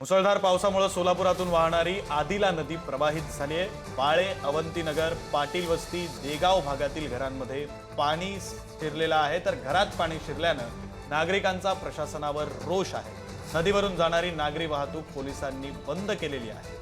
मुसळधार पावसामुळे सोलापुरातून वाहणारी आदिला नदी प्रवाहित झाली आहे बाळे अवंतीनगर पाटील वस्ती देगाव भागातील घरांमध्ये पाणी शिरलेलं आहे. तर घरात पाणी शिरल्यानं नागरिकांचा प्रशासनावर रोष आहे. नदीवरून जाणारी नागरी वाहतूक पोलिसांनी बंद केलेली आहे.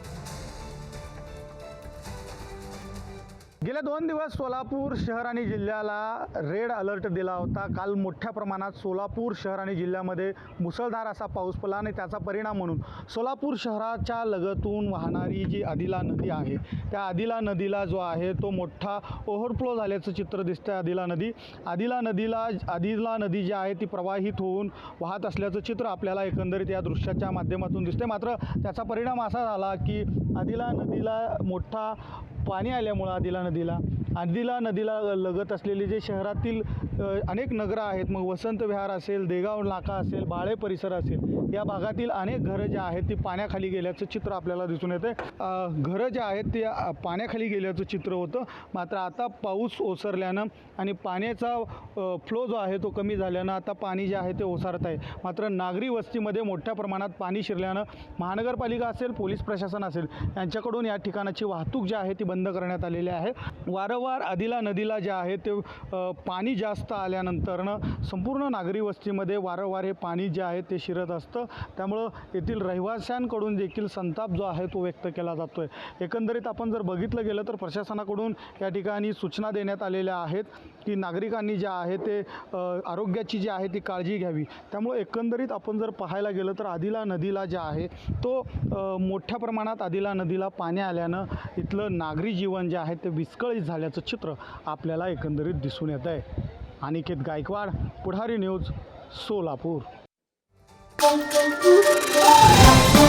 गेल्या दोन दिवस सोलापूर शहर आणि जिल्ह्याला रेड अलर्ट दिला होता. काल मोठ्या प्रमाणात सोलापूर शहर आणि जिल्ह्यामध्ये मुसळधार असा पाऊस पडला आणि त्याचा परिणाम म्हणून सोलापूर शहराच्या लगतून वाहणारी जी आदिला नदी आहे त्या आदिला नदीला जो आहे तो मोठा ओव्हरफ्लो झाल्याचं चित्र दिसतं आहे आदिला नदी. आदिला नदीला आदिला नदी जी आहे ती प्रवाहित होऊन वाहत असल्याचं चित्र आपल्याला एकंदरीत या दृश्याच्या माध्यमातून दिसते मात्र त्याचा परिणाम असा झाला की आदिला नदीला मोठा पाणी आल्यामुळं आदिला नदीला. आदिला नदीला लगत असलेले जे शहरातील अनेक नगरं आहेत मग वसंत विहार असेल देगाव नाका असेल बाळे परिसर असेल या भागातील अनेक घरं जे आहेत ती पाण्याखाली गेल्याचं चित्र आपल्याला दिसून येते घरं जे आहेत ते पाण्याखाली गेल्याचं चित्र होतं. मात्र आता पाऊस ओसरल्यानं आणि पाण्याचा फ्लो जो आहे तो कमी झाल्यानं आता पाणी जे आहे ते ओसारत आहे. मात्र नागरी वस्तीमध्ये मोठ्या प्रमाणात पाणी शिरल्यानं महानगरपालिका असेल पोलीस प्रशासन असेल यांच्याकडून या ठिकाणाची वाहतूक जी आहे ती बंद करण्यात आलेली आहे. वारंवार आदिला नदीला जे आहे ते पाणी जास्त आल्यानंतरनं संपूर्ण नागरी वस्तीमध्ये वारंवार हे पाणी जे आहे ते शिरत असतं. त्यामुळं येथील रहिवाशांकडून देखील संताप जो आहे तो व्यक्त केला जातो आहे एकंदरीत आपण जर बघितलं गेलं तर प्रशासनाकडून या ठिकाणी सूचना देण्यात आलेल्या आहेत की नागरिकांनी जे आहे ते आरोग्याची जी आहे ती काळजी घ्यावी. त्यामुळे एकंदरीत आपण जर पाहायला गेलं तर आदिला नदीला जे आहे तो मोठ्या प्रमाणात आदिला नदीला पाणी आल्यानं इथलं नागरी जीवन जे आहे ते विस्कळीत झाल्याचं चित्र आपल्याला एकंदरीत दिसून येत आहे Aniket Gaikwad Pudhari news Solapur Thank you.